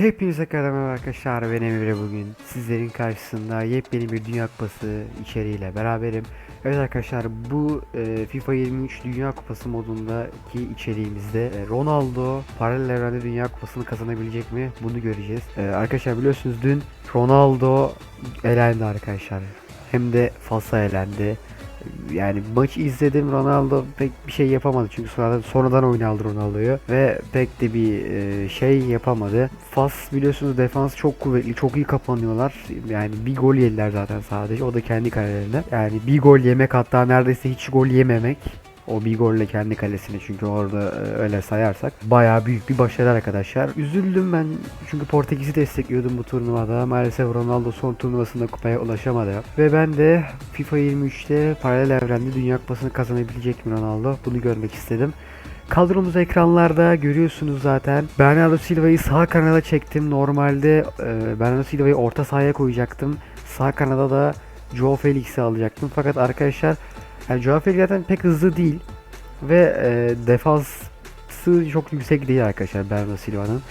Hepinize merhaba arkadaşlar ben Emre bugün sizlerin karşısında yepyeni bir Dünya Kupası içeriğiyle beraberim. Evet arkadaşlar bu e, FIFA 23 Dünya Kupası modundaki içeriğimizde e, Ronaldo paralel evrende Dünya Kupası'nı kazanabilecek mi bunu göreceğiz. E, arkadaşlar biliyorsunuz dün Ronaldo elendi arkadaşlar. Hem de Fas'a elendi. Yani maçı izledim Ronaldo pek bir şey yapamadı çünkü sonradan sonradan aldı Ronaldo'yu ve pek de bir e, şey yapamadı. Fas biliyorsunuz defans çok kuvvetli, çok iyi kapanıyorlar. Yani bir gol yediler zaten sadece. O da kendi kalelerinde. Yani bir gol yemek hatta neredeyse hiç gol yememek. O bir golle kendi kalesini çünkü orada e, öyle sayarsak bayağı büyük bir başarı arkadaşlar. Üzüldüm ben çünkü Portekiz'i destekliyordum bu turnuvada. Maalesef Ronaldo son turnuvasında kupaya ulaşamadı. Ve ben de FIFA 23'te paralel evrende Dünya Kupası'nı kazanabilecek mi Ronaldo? Bunu görmek istedim. Kadromuzu ekranlarda görüyorsunuz zaten. Bernardo Silva'yı sağ kanada çektim. Normalde e, Bernardo Silva'yı orta sahaya koyacaktım. Sağ kanada da Joao Felix'i alacaktım. Fakat arkadaşlar yani Joao zaten pek hızlı değil. Ve e, defansı çok yüksek değil arkadaşlar Bernardo Silva'nın.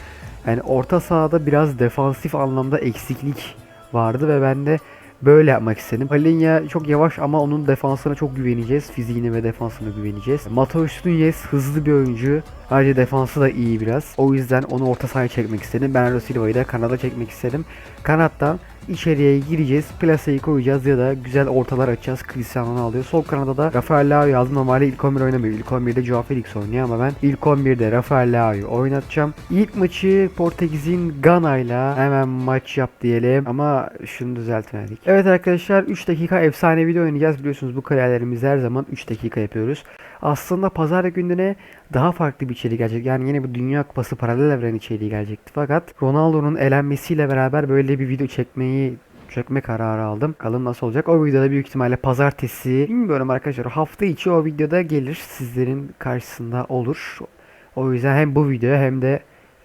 Yani orta sahada biraz defansif anlamda eksiklik vardı ve ben de böyle yapmak istedim. Palinya çok yavaş ama onun defansına çok güveneceğiz. Fiziğine ve defansına güveneceğiz. Mateus Nunes hızlı bir oyuncu. Ayrıca defansı da iyi biraz. O yüzden onu orta sahaya çekmek istedim. Bernardo Silva'yı da kanada çekmek istedim. Kanattan içeriye gireceğiz. Plaseyi koyacağız ya da güzel ortalar açacağız. Cristiano Ronaldo. Sol kanada da Rafael Leao'yu aldım. Normalde ilk 11 oynamıyor. İlk 11'de Joao Felix oynuyor ama ben ilk 11'de Rafael Leao'yu oynatacağım. İlk maçı Portekiz'in Gana'yla hemen maç yap diyelim ama şunu düzeltmedik. Evet arkadaşlar 3 dakika efsane video oynayacağız. Biliyorsunuz bu kariyerlerimizi her zaman 3 dakika yapıyoruz. Aslında pazar gününe daha farklı bir içerik gelecek. Yani yine bu Dünya Kupası paralel evren içeriği gelecekti. Fakat Ronaldo'nun elenmesiyle beraber böyle bir video çekmeyi çekme kararı aldım. Bakalım nasıl olacak. O videoda büyük ihtimalle pazartesi bilmiyorum arkadaşlar. Hafta içi o videoda gelir. Sizlerin karşısında olur. O yüzden hem bu videoya hem de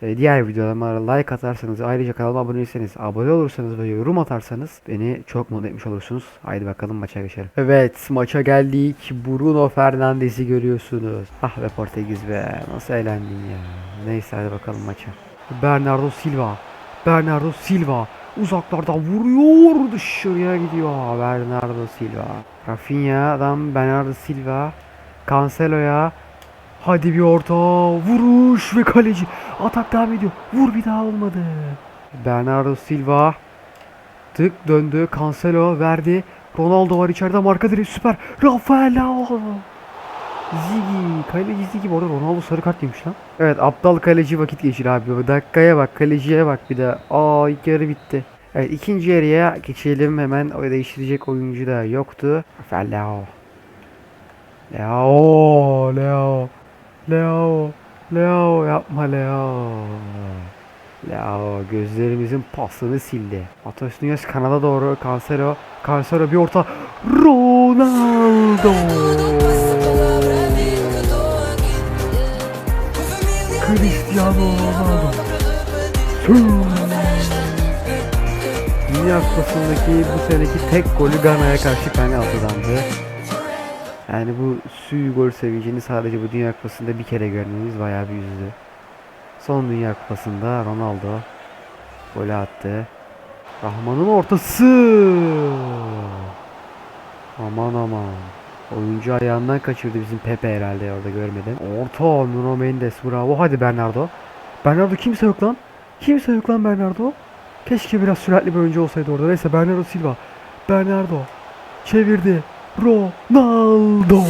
e, diğer videolarıma like atarsanız ayrıca kanalıma abone değilseniz abone olursanız ve yorum atarsanız beni çok mutlu etmiş olursunuz. Haydi bakalım maça geçelim. Evet maça geldik. Bruno Fernandes'i görüyorsunuz. Ah be Portekiz be nasıl eğlendin ya. Neyse hadi bakalım maça. Bernardo Silva. Bernardo Silva. Uzaklardan vuruyor dışarıya gidiyor Bernardo Silva. Rafinha'dan Bernardo Silva. Cancelo'ya Hadi bir orta vuruş ve kaleci atak devam ediyor. Vur bir daha olmadı. Bernardo Silva tık döndü. Cancelo verdi. Ronaldo var içeride marka direği süper. Rafael Leao. Zigi. Kaleci Zigi bu arada Ronaldo sarı kart yemiş lan. Evet aptal kaleci vakit geçir abi. Dakikaya bak kaleciye bak bir de. Aa ilk yarı bitti. Evet ikinci yarıya geçelim hemen. O değiştirecek oyuncu da yoktu. Rafael Leao. Leo, Leo, Leo, Leo yapma Leo. Leo gözlerimizin pasını sildi. Atos Nunez kanada doğru Cancelo, Cancelo bir orta Ronaldo. Cristiano Ronaldo. Dünya Kupası'ndaki bu seneki tek golü Gana'ya karşı penaltıdandı. Yani bu suyu gol sevincini sadece bu Dünya Kupası'nda bir kere görmemiz bayağı bir üzdü. Son Dünya Kupası'nda Ronaldo golü attı. Rahman'ın ortası. Aman aman. Oyuncu ayağından kaçırdı bizim Pepe herhalde orada görmedim. Orta Nuno Mendes bravo. Hadi Bernardo. Bernardo kimse yok lan. Kimse yok lan Bernardo. Keşke biraz süratli bir oyuncu olsaydı orada. Neyse Bernardo Silva. Bernardo. Çevirdi. Ronaldo.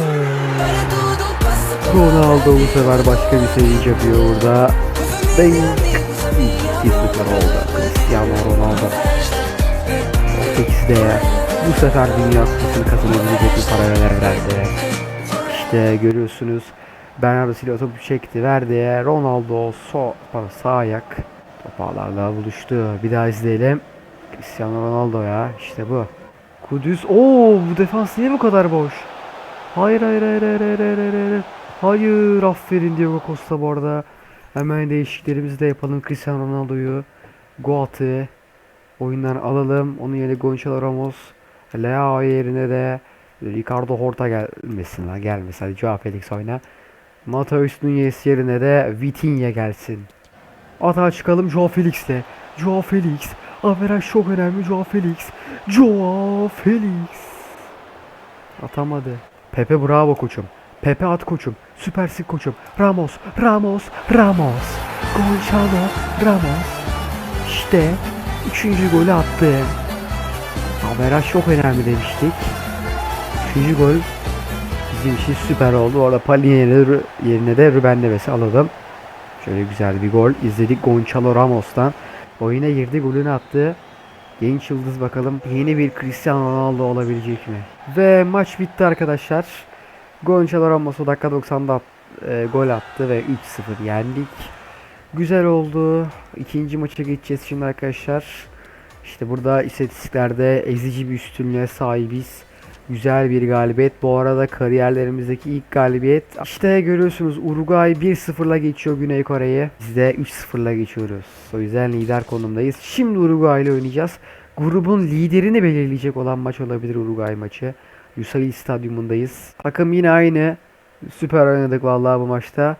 Ronaldo bu sefer başka bir sevinç yapıyor burada. Ding. 2-0 oldu. Cristiano Ronaldo. Portekiz'de ya. Bu sefer Dünya Kupası'nı kazanabilecek bir paralel evrende. İşte görüyorsunuz. Bernardo Silva topu çekti. Verdi. Ronaldo so pardon, sağ ayak. Topağlarla buluştu. Bir daha izleyelim. Cristiano Ronaldo ya. İşte bu. Kudüs. Oo bu defans niye bu kadar boş? Hayır hayır hayır hayır hayır hayır hayır. hayır. Hayır aferin Diego Costa bu arada. Hemen değişikliklerimizi de yapalım. Cristiano Ronaldo'yu Goat'ı oyundan alalım. Onun yerine Gonçalo Ramos. Leao yerine de Ricardo Horta gelmesin la gelmesin. Hadi Joao Felix oyna. Mateus Nunes yerine de Vitinha gelsin. Atağa çıkalım Joao Felix'le. Joao Felix. Averaj çok önemli Joao Felix. Joao Felix. Atamadı. Pepe bravo koçum. Pepe at koçum. Süpersin koçum. Ramos, Ramos, Ramos. Gonçalo, Ramos. İşte üçüncü golü attı. Averaj çok önemli demiştik. Üçüncü gol bizim için süper oldu. Orada Palin yerine, yerine de Ruben Neves'i alalım. Şöyle güzel bir gol izledik Gonçalo Ramos'tan. Oyuna girdi golünü attı. Genç yıldız bakalım yeni bir Cristiano Ronaldo olabilecek mi? Ve maç bitti arkadaşlar. Gonçalo Ramos dakika 90'da at- e, gol attı ve 3-0 yendik. Güzel oldu. İkinci maça geçeceğiz şimdi arkadaşlar. İşte burada istatistiklerde ezici bir üstünlüğe sahibiz. Güzel bir galibiyet. Bu arada kariyerlerimizdeki ilk galibiyet. İşte görüyorsunuz Uruguay 1-0'la geçiyor Güney Kore'yi. Biz de 3-0'la geçiyoruz. O yüzden lider konumdayız. Şimdi Uruguay ile oynayacağız. Grubun liderini belirleyecek olan maç olabilir Uruguay maçı. Lusail Stadyumundayız. Takım yine aynı. Süper oynadık vallahi bu maçta.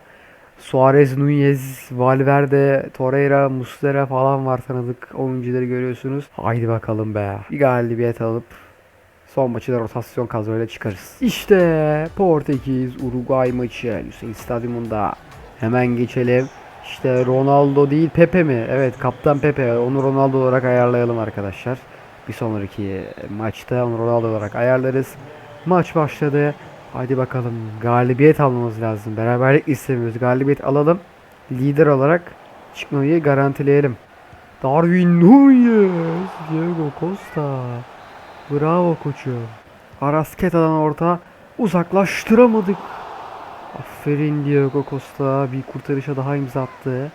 Suarez, Nunez, Valverde, Torreira, Muslera falan var tanıdık oyuncuları görüyorsunuz. Haydi bakalım be. Bir galibiyet alıp son maçı da rotasyon kadroyla çıkarız. İşte Portekiz Uruguay maçı Lusail Stadyumunda. Hemen geçelim. İşte Ronaldo değil Pepe mi? Evet kaptan Pepe. Onu Ronaldo olarak ayarlayalım arkadaşlar. Bir sonraki maçta onu Ronaldo olarak ayarlarız. Maç başladı. Haydi bakalım galibiyet almamız lazım. Beraberlik istemiyoruz. Galibiyet alalım. Lider olarak çıkmayı garantileyelim. Darwin Nunez, Diego Costa. Bravo koçum. Arasketa'dan orta uzaklaştıramadık. Aferin Diego Costa bir kurtarışa daha imza attı.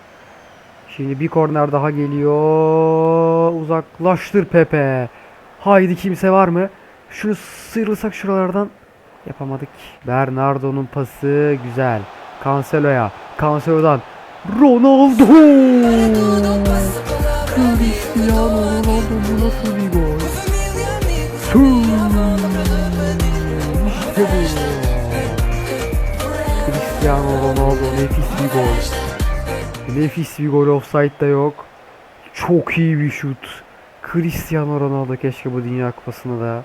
Şimdi bir korner daha geliyor. Uzaklaştır Pepe. Haydi kimse var mı? Şunu sıyrılsak şuralardan. Yapamadık. Bernardo'nun pası güzel. Cancelo'ya. Cancelo'dan Ronaldo. Cristiano Ronaldo nasıl bir gol? İşte bu. Cristiano Ronaldo nefis bir gol. Nefis bir gol offside'da yok. Çok iyi bir şut. Cristiano Ronaldo keşke bu Dünya Kupası'nda da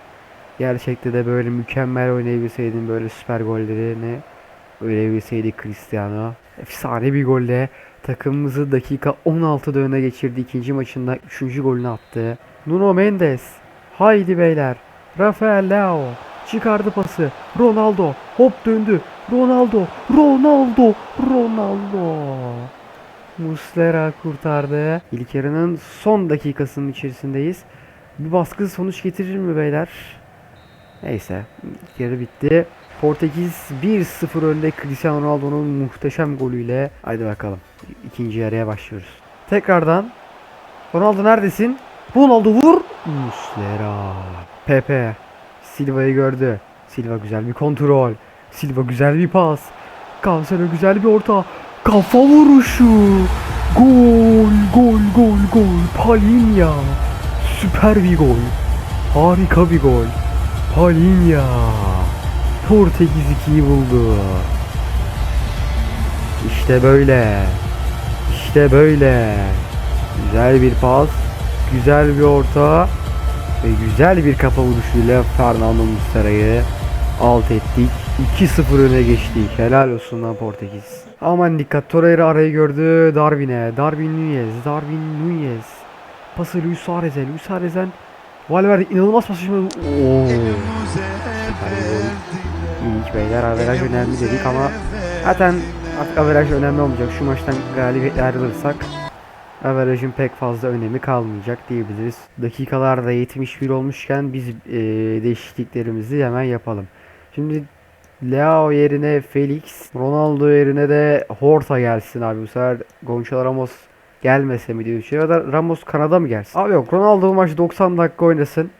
gerçekte de böyle mükemmel oynayabilseydin böyle süper gollerini oynayabilseydi Cristiano. Efsane bir golle takımımızı dakika 16'da öne geçirdi. ikinci maçında 3. golünü attı. Nuno Mendes. Haydi beyler. Rafael Leao. Çıkardı pası. Ronaldo. Hop döndü. Ronaldo. Ronaldo. Ronaldo. Muslera kurtardı. İlk yarının son dakikasının içerisindeyiz. Bir baskı sonuç getirir mi beyler? Neyse. İlk yarı bitti. Portekiz 1-0 önde Cristiano Ronaldo'nun muhteşem golüyle. Haydi bakalım. İkinci yarıya başlıyoruz. Tekrardan. Ronaldo neredesin? Ronaldo vur. Muslera. Pepe. Silva'yı gördü. Silva güzel bir kontrol. Silva güzel bir pas. Cancelo güzel bir orta. Kafa vuruşu. Gol, gol, gol, gol. Palinha. Süper bir gol. Harika bir gol. Palinha. Portekiz 2'yi buldu. İşte böyle. İşte böyle. Güzel bir pas. Güzel bir orta. Ve güzel bir kafa vuruşuyla Fernando Muslera'yı alt ettik. 2-0 öne geçtik. Helal olsun lan Portekiz. Aman dikkat. Torreira arayı gördü. Darwin'e. Darwin Nunez. Darwin Nunez. Pası Luis Suarez'e. Luis Suarez'den Valverde inanılmaz pas şimdi. Oo. İlk beyler averaj önemli dedik ama zaten artık averaj önemli olmayacak. Şu maçtan galibiyetle ayrılırsak averajın pek fazla önemi kalmayacak diyebiliriz. Dakikalarda 71 olmuşken biz e, değişikliklerimizi hemen yapalım. Şimdi Leao yerine Felix, Ronaldo yerine de Horta gelsin abi. Bu sefer Gonçalo Ramos gelmese mi diye düşünüyorum. Ya da Ramos Kanada mı gelsin? Abi yok Ronaldo bu maç 90 dakika oynasın.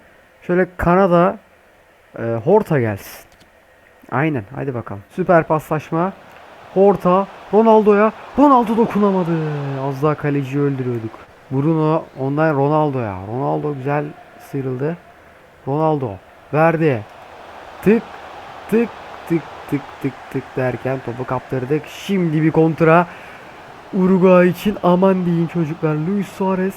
Şöyle Kanada e, Horta gelsin. Aynen hadi bakalım. Süper paslaşma. Horta Ronaldo'ya. Ronaldo dokunamadı. Az daha kaleciyi öldürüyorduk. Bruno ondan Ronaldo'ya. Ronaldo güzel sıyrıldı. Ronaldo verdi. Tık tık tık tık tık tık derken topu kaptırdık. Şimdi bir kontra. Uruguay için aman deyin çocuklar. Luis Suarez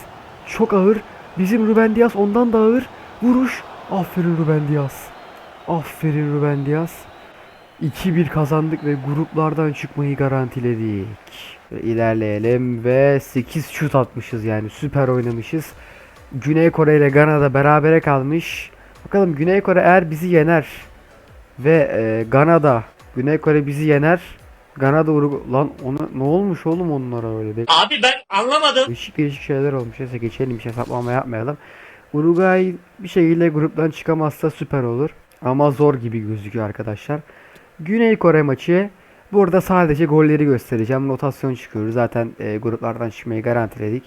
çok ağır. Bizim Ruben Diaz ondan da ağır. Vuruş. Aferin Ruben Diaz. Aferin Ruben Diaz. 2-1 kazandık ve gruplardan çıkmayı garantiledik. Ve ilerleyelim ve 8 şut atmışız yani süper oynamışız. Güney Kore ile Gana'da berabere kalmış. Bakalım Güney Kore eğer bizi yener ve e, Gana'da Güney Kore bizi yener. Gana'da Urugu... Lan ona ne olmuş oğlum onlara öyle de. Abi ben anlamadım. Değişik değişik şeyler olmuş. Neyse geçelim hiç hesaplama yapmayalım. Uruguay bir şekilde gruptan çıkamazsa süper olur. Ama zor gibi gözüküyor arkadaşlar. Güney Kore maçı. Burada sadece golleri göstereceğim. Notasyon çıkıyoruz. Zaten e, gruplardan çıkmayı garantiledik.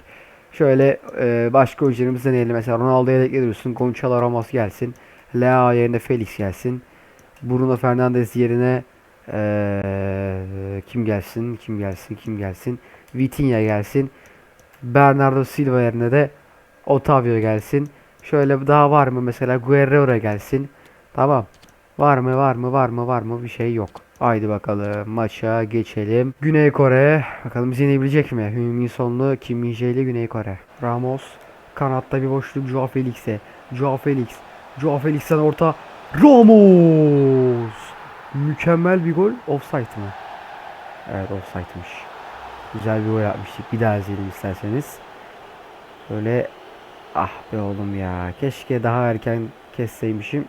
Şöyle e, başka oyuncularımızı deneyelim. Mesela Ronaldo'ya da ekliyorsun. Gonçalo Ramos gelsin. Lea yerine Felix gelsin. Bruno Fernandes yerine e, kim gelsin? Kim gelsin? Kim gelsin? Vitinha gelsin. Bernardo Silva yerine de Otavio gelsin. Şöyle daha var mı? Mesela Guerrero gelsin. Tamam. Var mı? Var mı? Var mı? Var mı? Bir şey yok. Haydi bakalım maça geçelim. Güney Kore. Bakalım bizi yenebilecek mi? Hümin Sonlu, Kim Min ile Güney Kore. Ramos. Kanatta bir boşluk Joao Felix'e. Joao Felix. Joao Felix'ten orta. Ramos. Mükemmel bir gol. Offside mı? Evet offside'mış. Güzel bir gol yapmıştık. Bir daha izleyelim isterseniz. Böyle ah be oğlum ya. Keşke daha erken kesseymişim.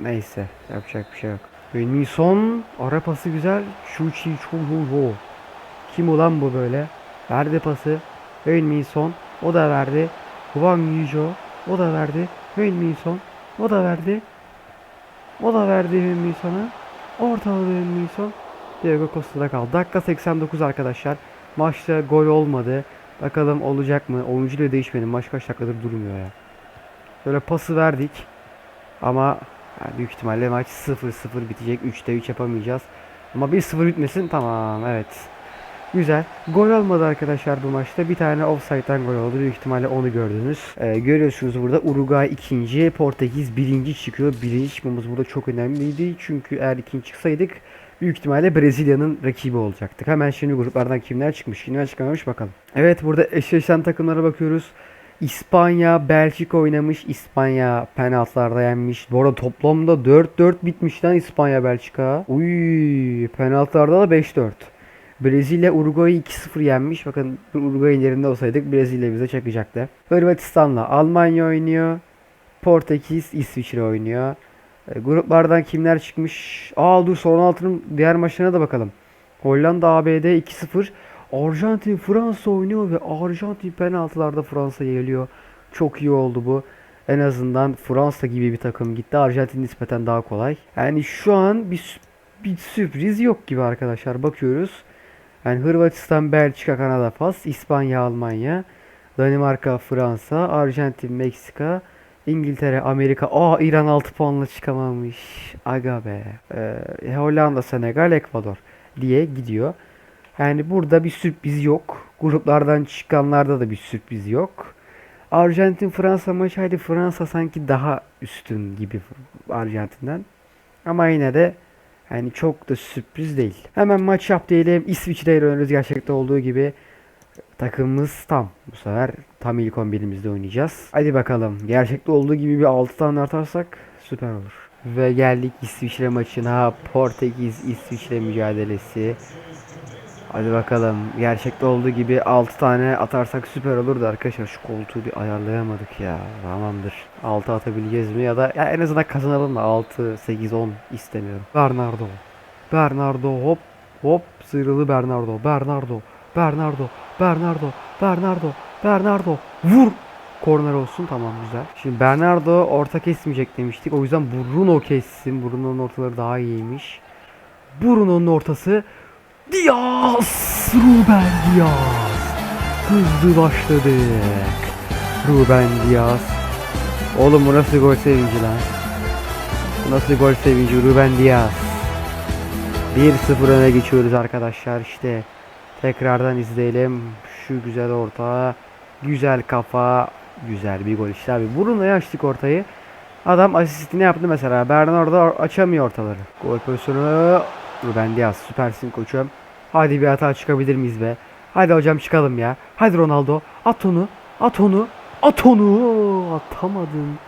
Neyse yapacak bir şey yok. Benim son ara pası güzel. Şu Chi Chong Ho. Kim ulan bu böyle? Verdi pası. Heung-min Son. O da verdi. Hwang Yujo. O da verdi. Heung-min Son. O da verdi. O da verdi Heung-min Son'a. Ortaladı Heung-min Son. Diego Costa'da kaldı. Dakika 89 arkadaşlar. Maçta gol olmadı. Bakalım olacak mı? Oyuncu da değişmedi. Maç kaç dakikadır durmuyor ya. Şöyle pası verdik. Ama yani büyük ihtimalle maç 0-0 bitecek. 3'te 3 yapamayacağız. Ama 1-0 bitmesin tamam evet. Güzel. Gol olmadı arkadaşlar bu maçta. Bir tane offside'den gol oldu. Büyük ihtimalle onu gördünüz. Ee, görüyorsunuz burada Uruguay ikinci, Portekiz birinci çıkıyor. Birinci çıkmamız burada çok önemliydi. Çünkü eğer ikinci çıksaydık büyük ihtimalle Brezilya'nın rakibi olacaktık. Hemen şimdi gruplardan kimler çıkmış, kimler çıkamamış bakalım. Evet burada eşleşen takımlara bakıyoruz. İspanya, Belçika oynamış. İspanya penaltılarda yenmiş. Bu arada toplamda 4-4 bitmiş lan İspanya, Belçika. Uy, penaltılarda da 5-4. Brezilya Uruguay'ı 2-0 yenmiş. Bakın Uruguay'ın yerinde olsaydık Brezilya bize çakacaktı. Hırvatistan'la Almanya oynuyor. Portekiz İsviçre oynuyor. E, gruplardan kimler çıkmış? Aa dur son altının diğer maçlarına da bakalım. Hollanda ABD 2-0. Arjantin Fransa oynuyor ve Arjantin penaltılarda Fransa'ya geliyor. Çok iyi oldu bu. En azından Fransa gibi bir takım gitti. Arjantin nispeten daha kolay. Yani şu an bir, bir sürpriz yok gibi arkadaşlar. Bakıyoruz. Yani Hırvatistan, Belçika, Kanada, Fas, İspanya, Almanya, Danimarka, Fransa, Arjantin, Meksika, İngiltere, Amerika. Aa İran 6 puanla çıkamamış. Aga be. Ee, Hollanda, Senegal, Ekvador diye gidiyor. Yani burada bir sürpriz yok. Gruplardan çıkanlarda da bir sürpriz yok. Arjantin Fransa maçı hadi Fransa sanki daha üstün gibi Arjantin'den. Ama yine de yani çok da sürpriz değil. Hemen maç yap diyelim. İsviçre ile gerçekte olduğu gibi. Takımımız tam. Bu sefer tam ilk 11'imizde oynayacağız. Hadi bakalım. Gerçekte olduğu gibi bir 6 tane atarsak süper olur. Ve geldik İsviçre maçına. Portekiz İsviçre mücadelesi. Hadi bakalım. Gerçekte olduğu gibi 6 tane atarsak süper olurdu arkadaşlar. Şu koltuğu bir ayarlayamadık ya. Tamamdır. 6 atabileceğiz mi ya da ya en azından kazanalım da 6, 8, 10 istemiyorum. Bernardo. Bernardo hop hop sıyrılı Bernardo. Bernardo. Bernardo. Bernardo. Bernardo. Bernardo. Vur. Korner olsun tamam güzel. Şimdi Bernardo orta kesmeyecek demiştik. O yüzden Bruno kessin. Bruno'nun ortaları daha iyiymiş. Bruno'nun ortası Diaz! Ruben Diaz! Hızlı başladık. Ruben Diaz. Oğlum bu nasıl gol sevinci lan? Bu nasıl gol sevinci Ruben Diaz? 1-0 öne geçiyoruz arkadaşlar işte. Tekrardan izleyelim. Şu güzel orta. Güzel kafa. Güzel bir gol işte abi. Bruno'ya açtık ortayı. Adam asistini yaptı mesela. Bernardo açamıyor ortaları. Gol pozisyonu Ruben Diaz süpersin koçum. Hadi bir hata çıkabilir miyiz be? Hadi hocam çıkalım ya. Hadi Ronaldo. At onu. At onu. At onu. Atamadın.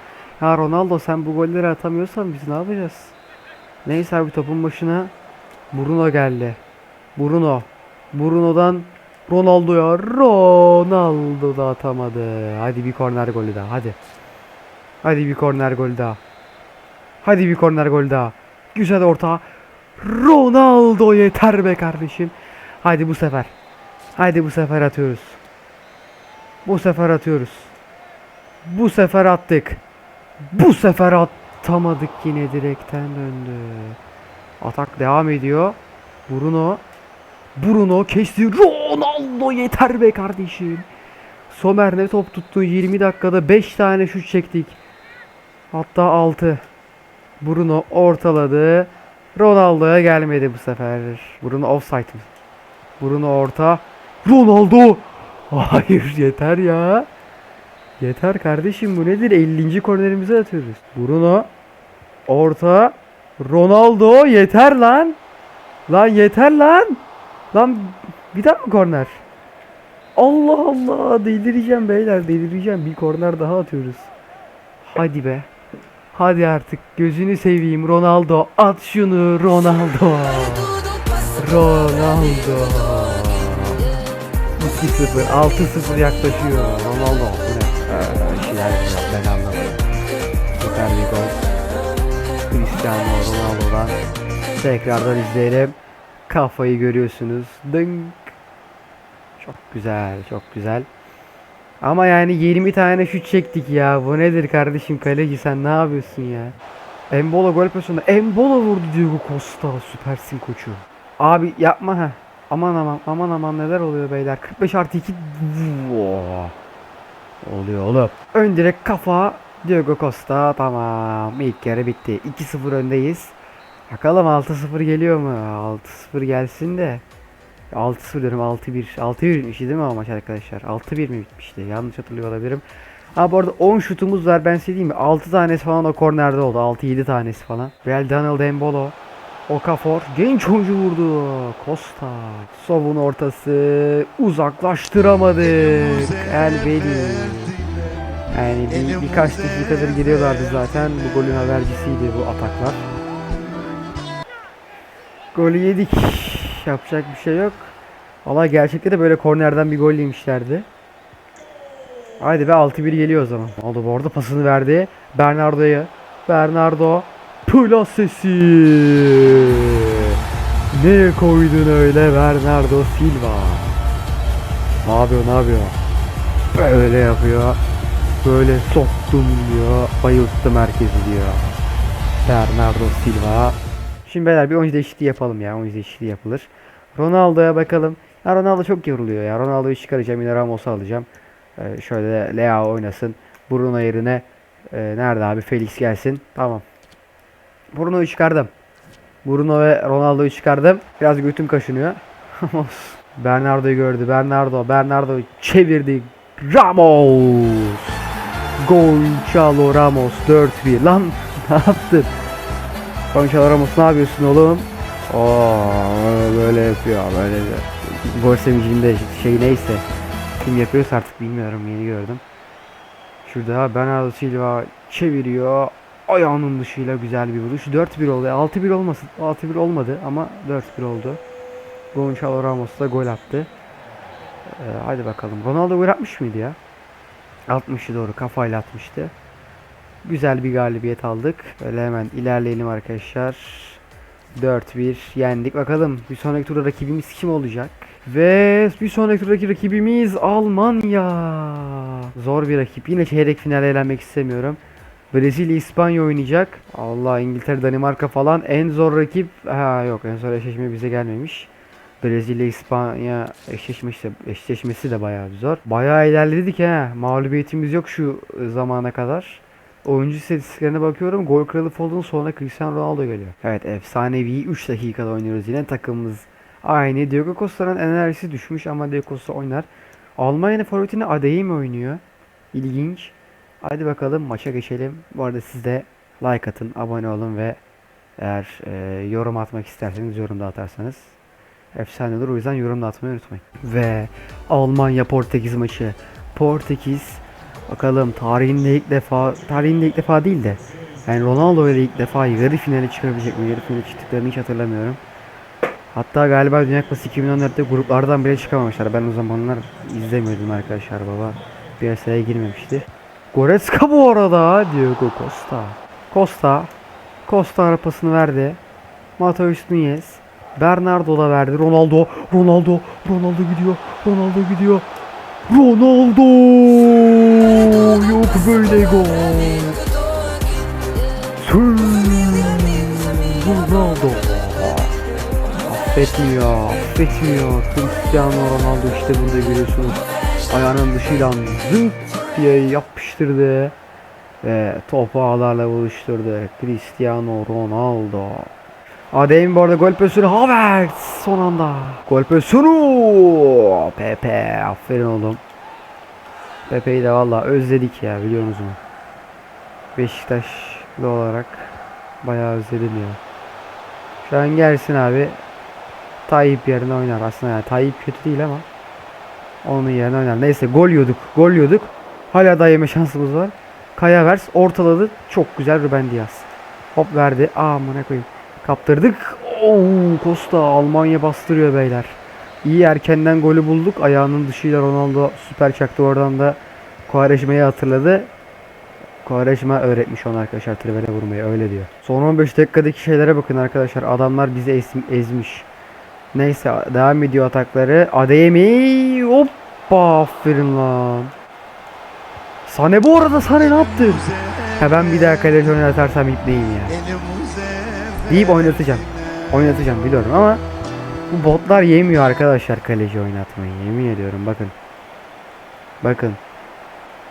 Ya Ronaldo sen bu golleri atamıyorsan biz ne yapacağız? Neyse abi topun başına Bruno geldi. Bruno. Bruno'dan Ronaldo'ya. Ronaldo da atamadı. Hadi bir korner golü daha. Hadi. Hadi bir korner golü daha. Hadi bir korner golü daha. Güzel orta. Ronaldo yeter be kardeşim. Hadi bu sefer. Hadi bu sefer atıyoruz. Bu sefer atıyoruz. Bu sefer attık. Bu sefer atamadık yine direkten döndü. Atak devam ediyor. Bruno. Bruno kesti. Ronaldo yeter be kardeşim. Somer ne top tuttu. 20 dakikada 5 tane şut çektik. Hatta 6. Bruno ortaladı. Ronaldo'ya gelmedi bu sefer. Bruno offside mi? Bruno orta. Ronaldo! Hayır yeter ya. Yeter kardeşim bu nedir? 50. kornerimize atıyoruz. Bruno orta. Ronaldo yeter lan. Lan yeter lan. Lan bir daha mı korner? Allah Allah delireceğim beyler delireceğim. Bir korner daha atıyoruz. Hadi be. Hadi artık gözünü seveyim Ronaldo at şunu Ronaldo. Ronaldo. 2-0 6-0 yaklaşıyor Ronaldo? Ee, şeyler ben anlamadım. Süper bir gol. Cristiano Ronaldo'dan tekrardan izleyelim. Kafayı görüyorsunuz. Dınk. Çok güzel, çok güzel. Ama yani 20 tane şut çektik ya. Bu nedir kardeşim kaleci sen ne yapıyorsun ya? Embolo gol pozisyonunda. Embolo vurdu Diego Costa. Süpersin koçum. Abi yapma ha. Aman aman aman aman neler oluyor beyler. 45 artı 2. Voo. Oluyor oğlum. Ön direkt kafa. Diego Costa tamam. İlk yarı bitti. 2-0 öndeyiz. Bakalım 6-0 geliyor mu? 6-0 gelsin de. 6-0 diyorum 6-1. 6-1 bitmişti değil mi o maç arkadaşlar? 6-1 mi bitmişti? Yanlış hatırlıyor olabilirim. Ha bu arada 10 şutumuz var ben size diyeyim mi? 6 tanesi falan o kornerde oldu. 6-7 tanesi falan. Real Donald Embolo. Okafor genç oyuncu vurdu. Costa. Sov'un ortası. Uzaklaştıramadık. El Veli. Yani bir, birkaç dakikadır giriyorlardı zaten. Bu golün habercisiydi bu ataklar. Golü yedik. Yapacak bir şey yok. Valla gerçekte de böyle kornerden bir gol yemişlerdi. Haydi be 6-1 geliyor o zaman. Oldu bu arada pasını verdi. Bernardo'ya. Bernardo. Plasesi. Ne koydun öyle Bernardo Silva. Ne yapıyor ne yapıyor? Böyle yapıyor. Böyle soktum diyor. Bayılttım herkesi diyor. Bernardo Silva. Şimdi beyler bir oyuncu değişikliği yapalım ya. Oyuncu değişikliği yapılır. Ronaldo'ya bakalım. Ya Ronaldo çok yoruluyor ya. Ronaldo'yu çıkaracağım. Yine Ramos'u alacağım. Ee, şöyle Lea oynasın. Bruno yerine e, nerede abi? Felix gelsin. Tamam. Bruno'yu çıkardım. Bruno ve Ronaldo'yu çıkardım. Biraz götüm kaşınıyor. Ramos. Bernardo'yu gördü. Bernardo. Bernardo çevirdi. Ramos. Gonçalo Ramos 4-1. Lan ne yaptın? Gonçalo Ramos ne yapıyorsun oğlum? Oo böyle yapıyor böyle de. Gol sevincinde şey neyse. Kim yapıyorsa artık bilmiyorum yeni gördüm. Şurada Bernardo Silva çeviriyor. Ayağının dışıyla güzel bir vuruş. 4-1 oldu. 6-1 olmasın. 6-1 olmadı ama 4-1 oldu. Gonçalo Ramos da gol attı. Ee, hadi bakalım. Ronaldo gol atmış mıydı ya? 60'ı doğru kafayla atmıştı. Güzel bir galibiyet aldık. Böyle hemen ilerleyelim arkadaşlar. 4-1 yendik. Bakalım bir sonraki turda rakibimiz kim olacak? Ve bir sonraki turdaki rakibimiz Almanya. Zor bir rakip. Yine çeyrek finale elenmek istemiyorum. Brezilya İspanya oynayacak. Allah İngiltere Danimarka falan en zor rakip. Ha yok en zor eşleşme bize gelmemiş. Brezilya İspanya eşleşmesi eşleşmesi de bayağı zor. Bayağı ilerledik ha. Mağlubiyetimiz yok şu zamana kadar. Oyuncu istatistiklerine bakıyorum. Gol kralı Foden sonra Cristiano Ronaldo geliyor. Evet efsanevi 3 dakikada oynuyoruz yine takımımız aynı. Diego Costa'nın enerjisi düşmüş ama Diego Costa oynar. Almanya'nın forvetini Adeyemi oynuyor. İlginç. Hadi bakalım maça geçelim. Bu arada siz de like atın, abone olun ve eğer e, yorum atmak isterseniz yorumda atarsanız Efsane olur o yüzden yorum da atmayı unutmayın. Ve Almanya Portekiz maçı. Portekiz bakalım tarihinde ilk defa tarihinde ilk defa değil de yani Ronaldo ile ilk defa yarı finale çıkabilecek mi? Yarı finale çıktıklarını hiç hatırlamıyorum. Hatta galiba Dünya Kupası 2014'te gruplardan bile çıkamamışlar. Ben o zamanlar izlemiyordum arkadaşlar baba. Piyasaya girmemişti. Goretzka bu arada Diego Costa. Costa. Costa arapasını verdi. Mateus Nunes. Bernardo da verdi. Ronaldo. Ronaldo. Ronaldo gidiyor. Ronaldo gidiyor. Ronaldo. Yok böyle gol. Sür. Ronaldo. Affetmiyor. Affetmiyor. Cristiano Ronaldo işte burada görüyorsunuz. Ayağının dışıyla zınk diye yapıştırdı. Ve topu ağlarla buluşturdu. Cristiano Ronaldo. Adem bu arada gol pozisyonu Havertz son anda. Gol pozisyonu. Pepe aferin oğlum. Pepe'yi de valla özledik ya biliyor musunuz? Beşiktaşlı olarak bayağı özledim ya. Şu an gelsin abi. Tayyip yerine oynar aslında yani Tayyip kötü değil ama onun yerine oynar. Neyse gol yiyorduk. Gol yiyorduk. Hala da yeme şansımız var. Kaya Vers ortaladı. Çok güzel Ruben Diaz. Hop verdi. Amına koyayım. Kaptırdık. Oo, Costa Almanya bastırıyor beyler. İyi erkenden golü bulduk. Ayağının dışıyla Ronaldo süper çaktı. Oradan da Quaresma'yı hatırladı. Quaresma öğretmiş ona arkadaşlar trivene vurmayı öyle diyor. Son 15 dakikadaki şeylere bakın arkadaşlar. Adamlar bizi ez- ezmiş. Neyse devam ediyor atakları. Adeyemi hoppa aferin lan. Sane bu arada Sane ne yaptın? Ya ben bir daha kaleci oynatarsam ipleyim ya. Deyip oynatacağım. Oynatacağım biliyorum ama bu botlar yemiyor arkadaşlar kaleci oynatmayı. Yemin ediyorum bakın. Bakın.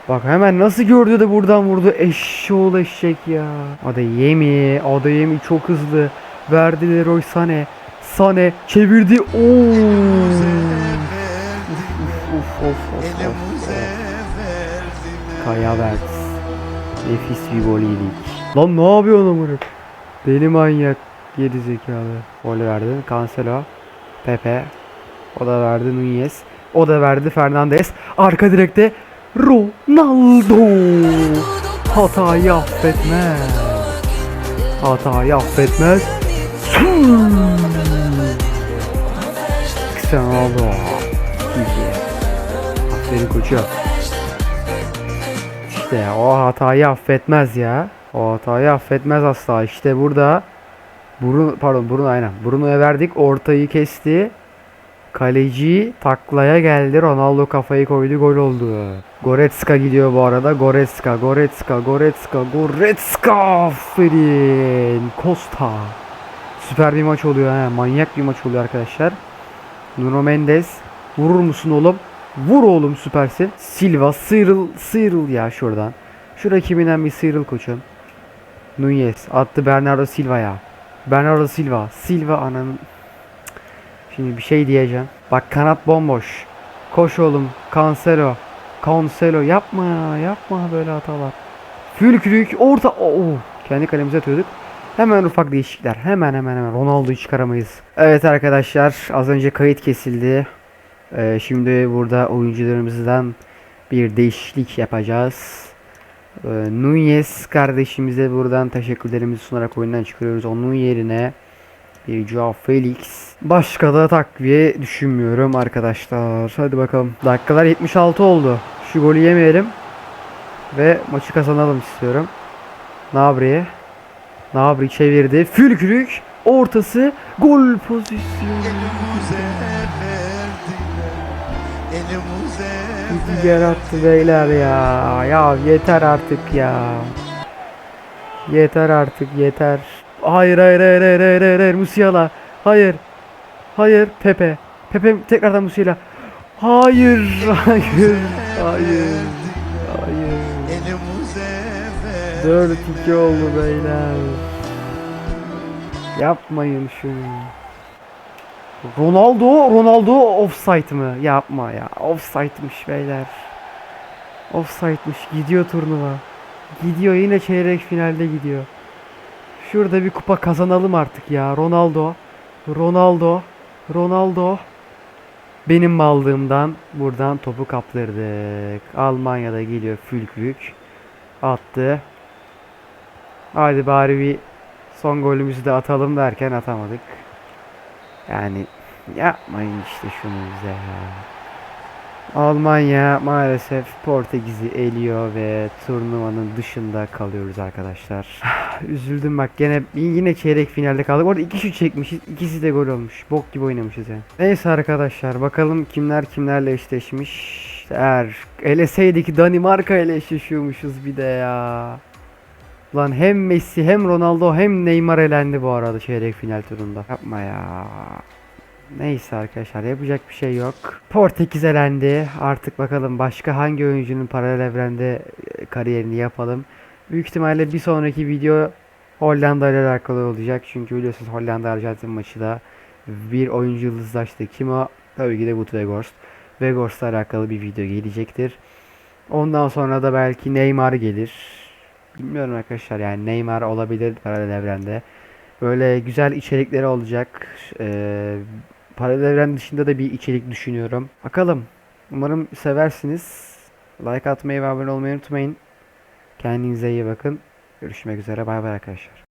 Bak hemen nasıl gördü de buradan vurdu. Eşşoğlu eşek ya. Adeyemi. Adeyemi çok hızlı. Verdi Leroy Sane. Sane çevirdi. Oo. Uf, of, of, of, of. Kaya Verts. Nefis bir gol yedik. Lan ne yapıyorsun amına? Deli manyak geri zekalı. Gol verdin. Cancelo. Pepe. O da verdi Nunez. O da verdi Fernandes. Arka direkte Ronaldo. Hatayı affetmez. Hatayı affetmez. Cristiano. Aferin koçum. İşte o hatayı affetmez ya. O hatayı affetmez asla. İşte burada Bruno pardon Bruno aynen. Bruno'ya verdik. Ortayı kesti. Kaleci taklaya geldi. Ronaldo kafayı koydu. Gol oldu. Goretzka gidiyor bu arada. Goretzka, Goretzka, Goretzka, Goretzka. Aferin. Costa. Süper bir maç oluyor. He. Manyak bir maç oluyor arkadaşlar. Nuno Mendes. Vurur musun oğlum? Vur oğlum süpersin. Silva sıyrıl sıyrıl ya şuradan. Şu rakibinden bir sıyrıl koçum. Nunez attı Bernardo Silva'ya. Bernardo Silva. Silva ananın. Şimdi bir şey diyeceğim. Bak kanat bomboş. Koş oğlum. Cancelo. Cancelo yapma ya. Yapma böyle hatalar. Fülkrük orta. Oo. Kendi kalemize atıyorduk. Hemen ufak değişiklikler. Hemen hemen hemen. Ronaldo'yu çıkaramayız. Evet arkadaşlar. Az önce kayıt kesildi. Ee, şimdi burada oyuncularımızdan bir değişiklik yapacağız. Ee, Nunez kardeşimize buradan teşekkürlerimizi sunarak oyundan çıkarıyoruz. Onun yerine bir Joao Felix. Başka da takviye düşünmüyorum arkadaşlar. Hadi bakalım. Dakikalar 76 oldu. Şu golü yemeyelim. Ve maçı kazanalım istiyorum. Nabri. Nabri çevirdi. Fülkrük. Ortası. Gol pozisyonu. Diğer attı beyler ya. Ya yeter artık ya. Yeter artık yeter. Hayır hayır hayır hayır hayır hayır, hayır. Musiala. Hayır. Hayır Pepe. Pepe tekrardan Musiala. Hayır hayır hayır. Hayır. 4-2 oldu beyler. Yapmayın şunu. Ronaldo, Ronaldo offside mı? Yapma ya. Offside'mış beyler. Offside'mış. Gidiyor turnuva. Gidiyor yine çeyrek finalde gidiyor. Şurada bir kupa kazanalım artık ya. Ronaldo. Ronaldo. Ronaldo. Benim mallığımdan buradan topu kaptırdık. Almanya'da geliyor Fülkvük. Attı. Hadi bari bir son golümüzü de atalım derken atamadık. Yani yapmayın işte şunu bize ya. Almanya maalesef Portekiz'i eliyor ve turnuvanın dışında kalıyoruz arkadaşlar. Üzüldüm bak gene yine çeyrek finalde kaldık. Orada iki şut çekmişiz. ikisi de gol olmuş. Bok gibi oynamışız yani. Neyse arkadaşlar bakalım kimler kimlerle eşleşmiş. Eğer eleseydik Danimarka ile eşleşiyormuşuz bir de ya. Lan hem Messi hem Ronaldo hem Neymar elendi bu arada çeyrek final turunda. Yapma ya. Neyse arkadaşlar yapacak bir şey yok. Portekiz elendi. Artık bakalım başka hangi oyuncunun paralel evrende e, kariyerini yapalım. Büyük ihtimalle bir sonraki video Hollanda ile alakalı olacak. Çünkü biliyorsunuz Hollanda Arjantin maçı da bir oyuncu yıldızlaştı. Kim o? Tabii ki de Wout Weghorst. Weghorst'la alakalı bir video gelecektir. Ondan sonra da belki Neymar gelir. Bilmiyorum arkadaşlar yani Neymar olabilir paralel evrende. Böyle güzel içerikleri olacak. Ee, paralel evren dışında da bir içerik düşünüyorum. Bakalım. Umarım seversiniz. Like atmayı ve abone olmayı unutmayın. Kendinize iyi bakın. Görüşmek üzere. Bay bay arkadaşlar.